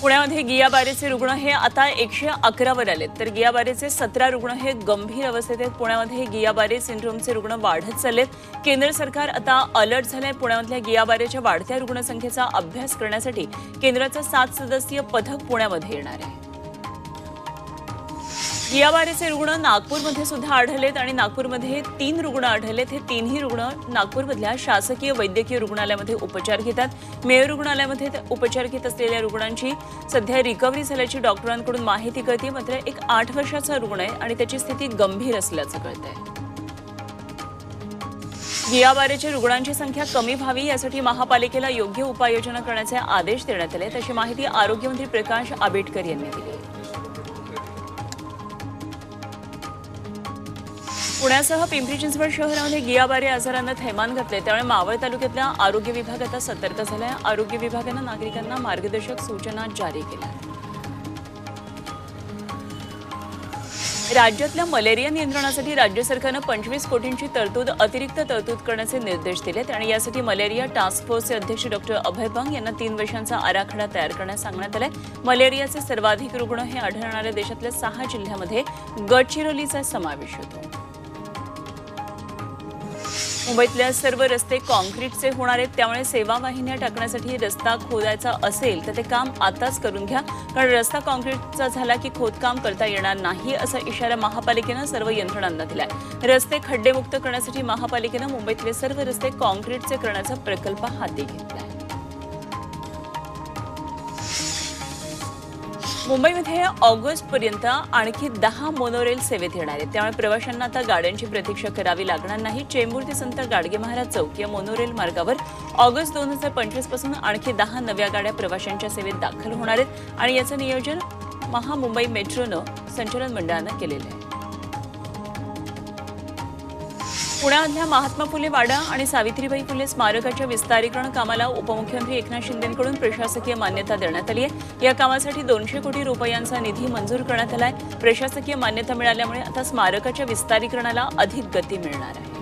पुण्यामध्ये गियाबारेचे रुग्ण हे आता एकशे अकरावर आलेत. तर गियाबारेचे सतरा रुग्ण हे गंभीर अवस्थेत आहेत. पुण्यामध्ये गियाबारे सिंड्रोमचे रुग्ण वाढत चाललेत. केंद्र सरकार आता अलर्ट झालंय. पुण्यामधल्या गियाबारेच्या वाढत्या रुग्णसंख्येचा अभ्यास करण्यासाठी केंद्राचं सात सदस्यीय पथक पुण्यामध्ये येणार आहे. गियाबारेचे रुग्ण नागपूरमध्ये सुद्धा आढळलेत आणि नागपूरमध्ये तीन रुग्ण आढळलेत. हे तीनही रुग्ण नागपूरमधल्या शासकीय वैद्यकीय रुग्णालयामध्ये उपचार घेतात. मेयर रुग्णालयामध्ये उपचार घेत असलेल्या रुग्णांची सध्या रिकव्हरी झाल्याची डॉक्टरांकडून माहिती कळते. मात्र एक आठ वर्षाचा रुग्ण आहे आणि त्याची स्थिती गंभीर असल्याचं कळतंय. गियाबारेच्या रुग्णांची संख्या कमी व्हावी यासाठी महापालिकेला योग्य उपाययोजना करण्याचे आदेश देण्यात आले. अशी माहिती आरोग्यमंत्री प्रकाश आंबेडकर यांनी दिली. पुण्यासह पिंपरी चिंचवड शहरामध्ये गियाबारे आजारानं थैमान घातले त्यामुळे मावळ तालुक्यातल्या आरोग्य विभाग आता सतर्क झालाय. आरोग्य विभागानं नागरिकांना मार्गदर्शक सूचना जारी केल्या राज्यातल्या मलेरिया नियंत्रणासाठी राज्य सरकारनं पंचवीस कोटींची तरतूद अतिरिक्त तरतूद करण्याचे निर्देश दिलेत आणि यासाठी मलेरिया टास्क फोर्सचे अध्यक्ष डॉक्टर अभय बंग यांना तीन वर्षांचा आराखडा तयार करण्यास सांगण्यात आलाय. मलेरियाचे सर्वाधिक रुग्ण हे आढळणाऱ्या देशातल्या सहा जिल्ह्यामध्ये गडचिरोलीचा समावेश होतो. मुंबईतल्या सर्व रस्ते कॉन्क्रीटचे होणार आहेत. त्यामुळे सेवा वाहिन्या टाकण्यासाठी रस्ता खोदायचा असेल तर ते काम आताच करून घ्या. कारण रस्ता कॉन्क्रीटचा झाला की खोदकाम करता येणार नाही असा इशारा महापालिकेनं सर्व यंत्रणांना दिलाय. रस्ते खड्डेमुक्त करण्यासाठी महापालिकेनं मुंबईतले सर्व रस्ते कॉन्क्रीटचे करण्याचा प्रकल्प हाती घेतलाय. मुंबईमध्ये ऑगस्टपर्यंत आणखी दहा मोनोरेल सेवेत येणार आहेत. त्यामुळे प्रवाशांना आता गाड्यांची प्रतीक्षा करावी लागणार नाही. चेंबूर ते संत गाडगे महाराज चौक या मोनोरेल मार्गावर ऑगस्ट दोन हजार पंचवीसपासून आणखी दहा नव्या गाड्या प्रवाशांच्या सेवेत दाखल होणार आहेत. आणि याचं नियोजन महामुंबई मेट्रोनं संचालन मंडळानं केलेलं आहे. पुण्यामधल्या महात्मा फुले वाडा आणि सावित्रीबाई फुले स्मारकाच्या विस्तारीकरण कामाला उपमुख्यमंत्री एकनाथ शिंदेकडून प्रशासकीय मान्यता देण्यात आली आहे. या कामासाठी दोनशे कोटी रुपयांचा निधी मंजूर करण्यात आलाय. प्रशासकीय मान्यता मिळाल्यामुळे आता स्मारकाच्या विस्तारीकरणाला अधिक गती मिळणार आहे.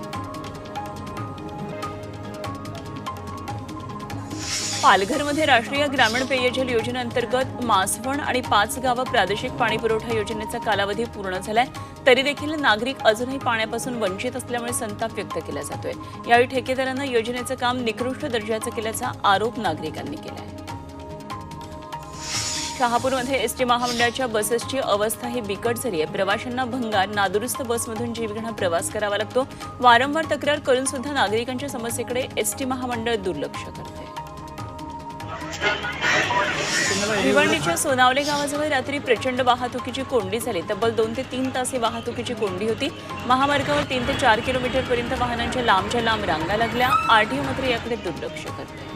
पालघरमध्ये राष्ट्रीय ग्रामीण पेयजल योजनेअंतर्गत मासवण आणि पाच गावं प्रादेशिक पाणीपुरवठा योजनेचा कालावधी पूर्ण झालाय. तरी देखील नागरिक अजूनही पाण्यापासून वंचित असल्यामुळे संताप व्यक्त केला जातोय. यावेळी ठेकेदारांना योजनेचं काम निकृष्ट दर्जाचं केल्याचा आरोप नागरिकांनी केलाय. शहापूरमध्ये एसटी महामंडळाच्या बसेसची अवस्था ही बिकट झाली आहे. प्रवाशांना भंगार नादुरुस्त बसमधून जीवघेणा प्रवास करावा लागतो. वारंवार तक्रार करून सुद्धा नागरिकांच्या समस्येकडे एसटी महामंडळ दुर्लक्ष करते भिवंडीच्या सोनावले गावाजवळ रात्री प्रचंड वाहतुकीची कोंडी झाली. तब्बल दोन ते तीन तास ही वाहतुकीची कोंडी होती. महामार्गावर तीन ते चार किलोमीटरपर्यंत वाहनांच्या लांबच्या लांब रांगा लागल्या. आरटीओ मात्र याकडे दुर्लक्ष करते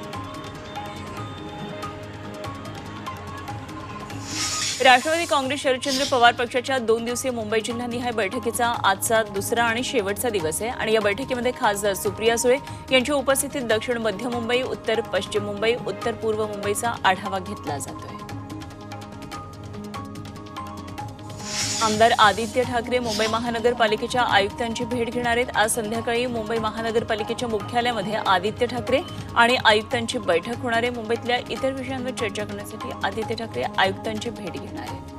राष्ट्रवादी काँग्रेस शरदचंद्र पवार पक्षाच्या दोन दिवसीय मुंबई जिल्हानिहाय बैठकीचा आजचा दुसरा आणि शेवटचा दिवस आहे. आणि या बैठकीमध्ये खासदार सुप्रिया सुळे यांच्या उपस्थितीत दक्षिण मध्य मुंबई उत्तर पश्चिम मुंबई उत्तर पूर्व मुंबईचा आढावा घेतला जातोय. आमदार आदित्य ठाकरे मुंबई महानगरपालिकेच्या आयुक्तांची भेट घेणार आहेत. आज संध्याकाळी मुंबई महानगरपालिकेच्या मुख्यालयामध्ये आदित्य ठाकरे आणि आयुक्तांची बैठक होणार आहे. मुंबईतल्या इतर विषयांवर चर्चा करण्यासाठी आदित्य ठाकरे आयुक्तांची भेट घेणार आहेत.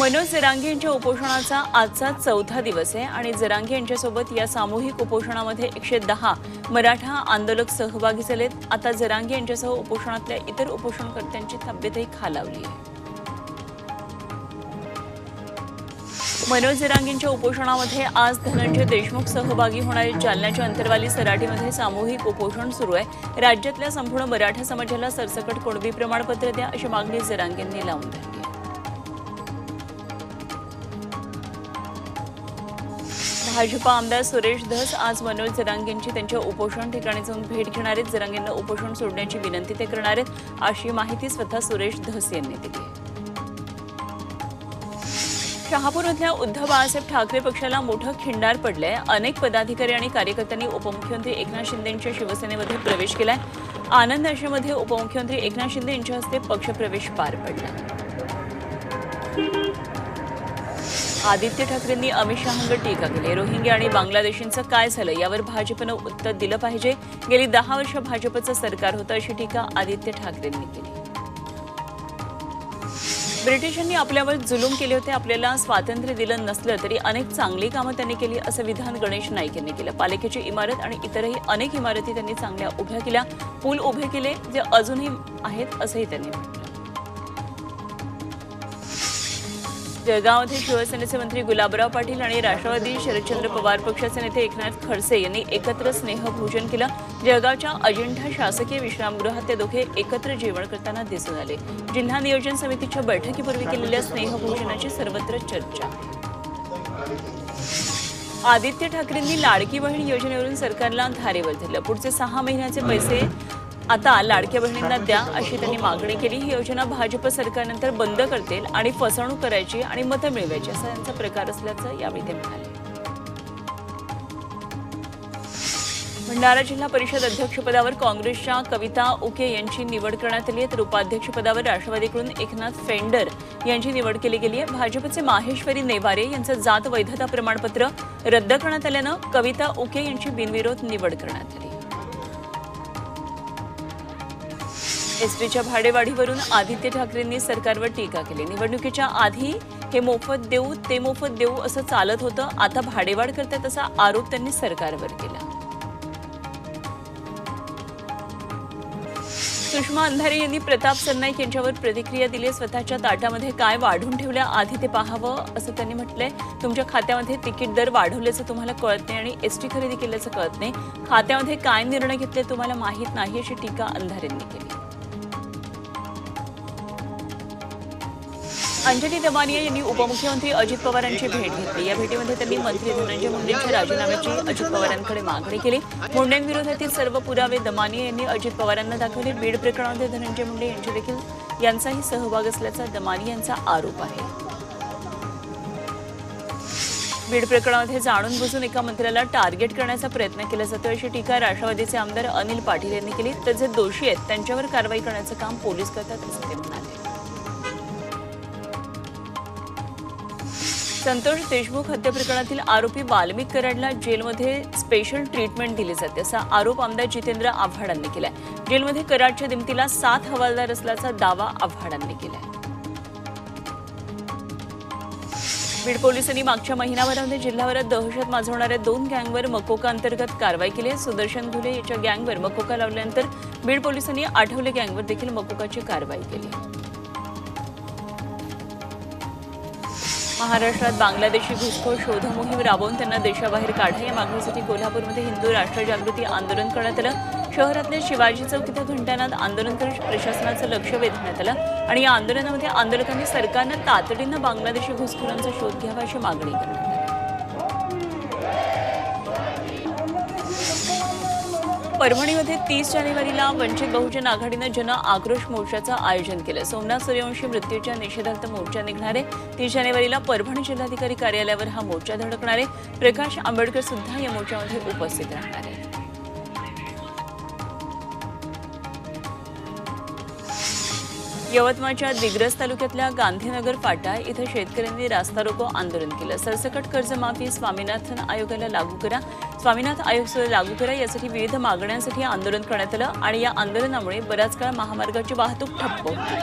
मनोज जरांगे यांच्या उपोषणाचा आजचा चौथा दिवस आहे आणि जरांगे यांच्यासोबत या सामूहिक उपोषणामध्ये एकशे दहा मराठा आंदोलक सहभागी झालेत. आता जरांगे यांच्यासह उपोषणातल्या इतर उपोषणकर्त्यांची तब्येतही खालावली आहे. मनोज जिरांगींच्या उपोषणामध्ये आज धनंजय देशमुख सहभागी होणारे जालन्याच्या अंतरवाली सराठीमध्ये सामूहिक उपोषण सुरू आहे. राज्यातल्या संपूर्ण मराठा समाजाला सरसकट कुणबी प्रमाणपत्र द्या अशी मागणी जरांगेंनी लावून धरली भाजपा आमदार सुरेश धस आज मनोज जरांगेंची त्यांच्या उपोषण ठिकाणी जाऊन भेट घेणार आहेत. जरांगेंना उपोषण सोडण्याची विनंती ते करणार आहेत. अशी माहिती स्वतः सुरेश धस यांनी दिली शहापूर शहापूरमधल्या उद्धव बाळासाहेब ठाकरे पक्षाला मोठं खिंडार पडलंय. अनेक पदाधिकारी आणि कार्यकर्त्यांनी उपमुख्यमंत्री एकनाथ शिंदेंच्या शिवसेनेमध्ये प्रवेश केलाय. आनंद आश्रमध्ये उपमुख्यमंत्री एकनाथ शिंदे यांच्या हस्ते पक्षप्रवेश पार पडला. आदित्य ठाकरेंनी अमित शहांवर टीका केली. रोहिंग्या आणि बांगलादेशींचं काय झालं यावर भाजपनं उत्तर दिलं पाहिजे. गेली दहा वर्ष भाजपचं सरकार होतं अशी टीका आदित्य ठाकरेंनी केली. ब्रिटिशांनी आपल्यावर जुलूम केले होते आपल्याला स्वातंत्र्य दिलं नसलं तरी अनेक चांगली कामं त्यांनी केली असं विधान गणेश नाईक यांनी केलं. पालिकेची इमारत आणि इतरही अनेक इमारती त्यांनी चांगल्या उभ्या केल्या. पूल उभे केले जे अजूनही आहेत असंही त्यांनी म्हटलं. जळगावमध्ये शिवसेनेचे मंत्री गुलाबराव पाटील आणि राष्ट्रवादी शरदचंद्र पवार पक्षाचे नेते एकनाथ खडसे यांनी एकत्र स्नेहभोजन केलं. जळगावच्या अजिंठा शासकीय विश्रामगृहात ते दोघे एकत्र जेवण करताना दिसून आले. जिल्हा नियोजन समितीच्या बैठकीपूर्वी केलेल्या स्नेहभोजनाची सर्वत्र चर्चा. आदित्य ठाकरेंनी लाडकी बहीण योजनेवरून सरकारला धारेवर धरलं. पुढचे सहा महिन्याचे पैसे आता लाडक्या बहिणींना द्या अशी त्यांनी मागणी केली. ही योजना भाजप सरकारनंतर बंद करतील आणि फसवणूक करायची आणि मतं मिळवायची असा त्यांचा प्रकार असल्याचं यावेळी ते म्हणाले. भंडारा जिल्हा परिषद अध्यक्षपदावर काँग्रेसच्या कविता उके यांची निवड करण्यात आली आहे. तर उपाध्यक्षपदावर राष्ट्रवादीकडून एकनाथ फेंडर यांची निवड केली गेली आहे. भाजपचे माहेश्वरी नेवारे यांचं जात वैधता प्रमाणपत्र रद्द करण्यात आल्यानं कविता उके यांची बिनविरोध निवड करण्यात आली. एसटीच्या भाडेवाढीवरून आदित्य ठाकरेंनी सरकारवर टीका केली. निवडणुकीच्या आधी हे मोफत देऊ ते मोफत देऊ असं चालत होतं. आता भाडेवाढ करतात असा आरोप त्यांनी सरकारवर केला. सुषमा अंधारे यांनी प्रताप सरनाईक यांच्यावर प्रतिक्रिया दिली स्वतःच्या ताटामध्ये काय वाढून ठेवल्या आधी ते पाहावं असं त्यांनी म्हटलंय. तुमच्या खात्यामध्ये तिकीट दर वाढवल्याचं तुम्हाला कळत नाही आणि एसटी खरेदी केल्याचं कळत नाही. खात्यामध्ये काय निर्णय घेतले तुम्हाला माहीत नाही अशी टीका अंधारेंनी केली. अंजली दमानिया यांनी उपमुख्यमंत्री अजित पवारांची भेट घेतली. या भेटीमध्ये त्यांनी मंत्री धनंजय मुंडेंच्या राजीनाम्याची अजित पवारांकडे मागणी केली. मुंडेंविरोधातील सर्व पुरावे दमानिया यांनी अजित पवारांना दाखवले. बीड प्रकरणामध्ये धनंजय मुंडे यांचे देखील यांचाही सहभाग असल्याचा दमानिया यांचा आरोप आहे. बीड प्रकरणामध्ये जाणून बुजून एका मंत्र्याला टार्गेट करण्याचा प्रयत्न केला जातो अशी टीका राष्ट्रवादीचे आमदार अनिल पाटील यांनी केली. तर जे दोषी आहेत त्यांच्यावर कारवाई करण्याचं काम पोलीस करतात असं ते संतोष देशमुख हत्या प्रकरणातील आरोपी वाल्मिक कराडला जेलमध्ये स्पेशल ट्रीटमेंट दिली जाते असा आरोप आमदार जितेंद्र आव्हाडांनी केलाय. जेलमध्ये कराडच्या दिमतीला सात हवालदार असल्याचा दावा आव्हाडांनी केलाय. बीड पोलिसांनी मागच्या महिनाभरामध्ये जिल्ह्याभरात दहशत माजवणाऱ्या दोन गँगवर मकोका अंतर्गत कारवाई केली आहे. सुदर्शन घुले याच्या गँगवर मकोका लावल्यानंतर बीड पोलिसांनी आठवले गँगवर देखील मकोकाची कारवाई केली महाराष्ट्रात बांगलादेशी घुसखोर शोध मोहीम राबवून त्यांना देशाबाहेर काढा. या मागणीसाठी कोल्हापूरमध्ये हिंदू राष्ट्र जागृती आंदोलन करण्यात आलं. शहरातल्या शिवाजी चौक इथं घंटानाद आंदोलन करत प्रशासनाचं लक्ष वेधण्यात आलं आणि या आंदोलनामध्ये आंदोलकांनी सरकारनं तातडीनं बांगलादेशी घुसखोरांचा शोध घ्यावा अशी मागणी केली. परभणीमध्ये तीस जानेवारीला वंचित बहुजन आघाडीनं जन आक्रोश मोर्चाचं आयोजन केलं. सोमनाथ सूर्यवंशी मृत्यूच्या निषेधार्थ मोर्चा निघणारे. तीस जानेवारीला परभणी जिल्हाधिकारी कार्यालयावर हा मोर्चा धडकणारे. प्रकाश आंबेडकर सुद्धा या मोर्चामध्ये उपस्थित राहणार आहे यवतमाळच्या दिग्रस तालुक्यातल्या गांधीनगर फाटा इथं शेतकऱ्यांनी रास्ता रोको आंदोलन केलं. सरसकट कर्जमाफी स्वामीनाथन आयोगाला लागू करा. स्वामीनाथ आयोग लागू करा यासाठी विविध मागण्यांसाठी आंदोलन करण्यात आलं आणि या आंदोलनामुळे बराच काळ महामार्गाची वाहतूक ठप्प होती.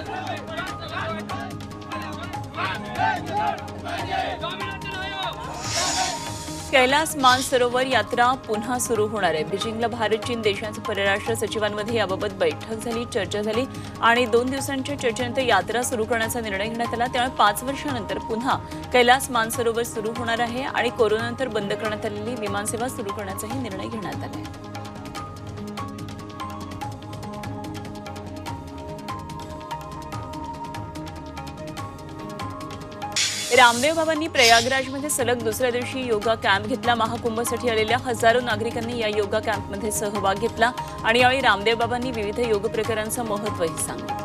कैलास मानसरोवर यात्रा पुन्हा सुरू होणार आहे. बीजिंगला भारत चीन देशांच्या परराष्ट्र सचिवांमध्ये याबाबत बैठक झाली चर्चा झाली आणि दोन दिवसांच्या चर्चेनंतर यात्रा सुरू करण्याचा निर्णय घेण्यात आला. त्यामुळे पाच वर्षानंतर पुन्हा कैलास मानसरोवर सुरू होणार आहे आणि कोरोनानंतर बंद करण्यात आलेली विमानसेवा सुरू करण्याचाही निर्णय घेण्यात आला आहे. रामदेव बाबांनी प्रयागराजमध्ये सलग दुसऱ्या दिवशी योगा कॅम्प घेतला. महाकुंभसाठी आलेल्या हजारो नागरिकांनी या योगा कॅम्पमध्ये सहभाग घेतला आणि यावेळी रामदेव बाबांनी विविध योग प्रकारांचं महत्वही सांगितलं.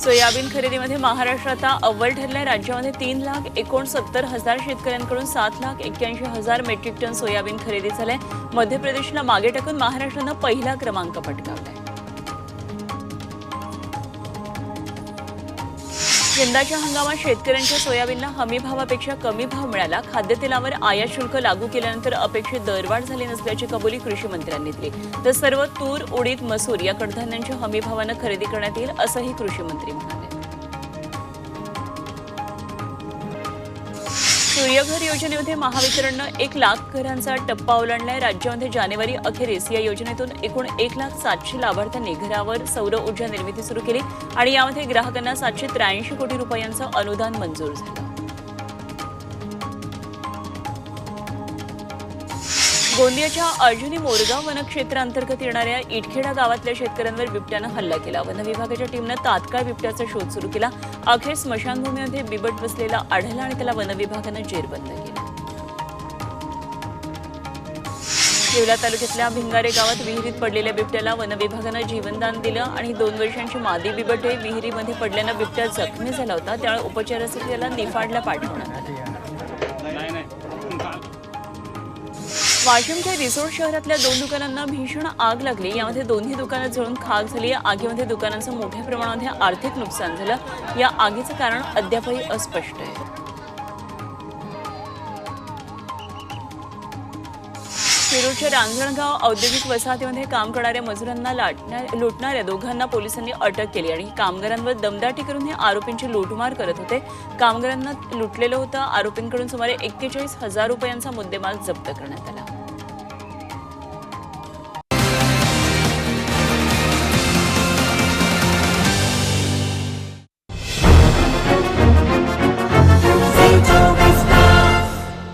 सोयाबीन खरेदीमध्ये महाराष्ट्र आता अव्वल ठरलाय. राज्यामध्ये तीन लाख एकोणसत्तर हजार शेतकऱ्यांकडून सात लाख एक्क्याऐंशी हजार मेट्रिक टन सोयाबीन खरेदी झालंय. मध्य प्रदेशला मागे टाकून महाराष्ट्रानं पहिला क्रमांक पटकावलाय. यंदाच्या हंगामात शेतकऱ्यांच्या सोयाबीनला हमी भावापेक्षा कमी भाव मिळाला. खाद्यतेलावर आयात शुल्क लागू केल्यानंतर अपेक्षित दरवाढ झाली नसल्याची कबुली कृषी मंत्र्यांनी दिली. तर सर्व तूर उडीद मसूर या कडधान्यांच्या हमी भावानं खरेदी करण्यात येईल असंही कृषी मंत्री म्हणाले. सूर्यघर योजनेमध्ये महावितरणनं एक लाख घरांचा टप्पा ओलांडलाय. राज्यामध्ये जानेवारी अखेरीस या योजनेतून एकूण एक लाख सातशे लाभार्थ्यांनी घरावर सौर ऊर्जा निर्मिती सुरू केली आणि यामध्ये ग्राहकांना सातशे त्र्याऐंशी कोटी रुपयांचं अनुदान मंजूर झालं. गोंदियाच्या अर्जुनी मोरगाव वनक्षेत्रांतर्गत येणाऱ्या इटखेडा गावातल्या शेतकऱ्यांवर बिबट्यानं हल्ला केला. वन विभागाच्या टीमनं तात्काळ बिबट्याचा शोध सुरू केला. अखेर स्मशानभूमीमध्ये बिबट बसलेला आढळला आणि त्याला वन विभागानं जेरबंद केलं. येवला तालुक्यातल्या भिंगारे गावात विहिरीत पडलेल्या बिबट्याला वन विभागानं जीवनदान दिलं आणि दोन वर्षांची मादी बिबटे विहिरीमध्ये पडल्यानं बिबट्या जखमी झाला होता. त्यामुळे उपचारासाठी त्याला निफाडला पाठवण्यात आलं. वाशिमच्या रिसोड शहरातल्या दोन दुकानांना भीषण आग लागली. यामध्ये दोन्ही दुकानं जळून खाक झाली. या आगीमध्ये दुकानांचं मोठ्या प्रमाणामध्ये आर्थिक नुकसान झालं. या आगीचं कारण अद्यापही अस्पष्ट आहे. शिरूरच्या रांजणगाव औद्योगिक वसाहतीमध्ये काम करणाऱ्या मजुरांना लाटण्या लुटणाऱ्या दोघांना पोलिसांनी अटक केली आणि कामगारांवर दमदाटी करून हे आरोपींची लूटमार करत होते. कामगारांना लुटलेलं होतं. आरोपींकडून सुमारे एक्केचाळीस हजार रुपयांचा मुद्देमाल जप्त करण्यात आला.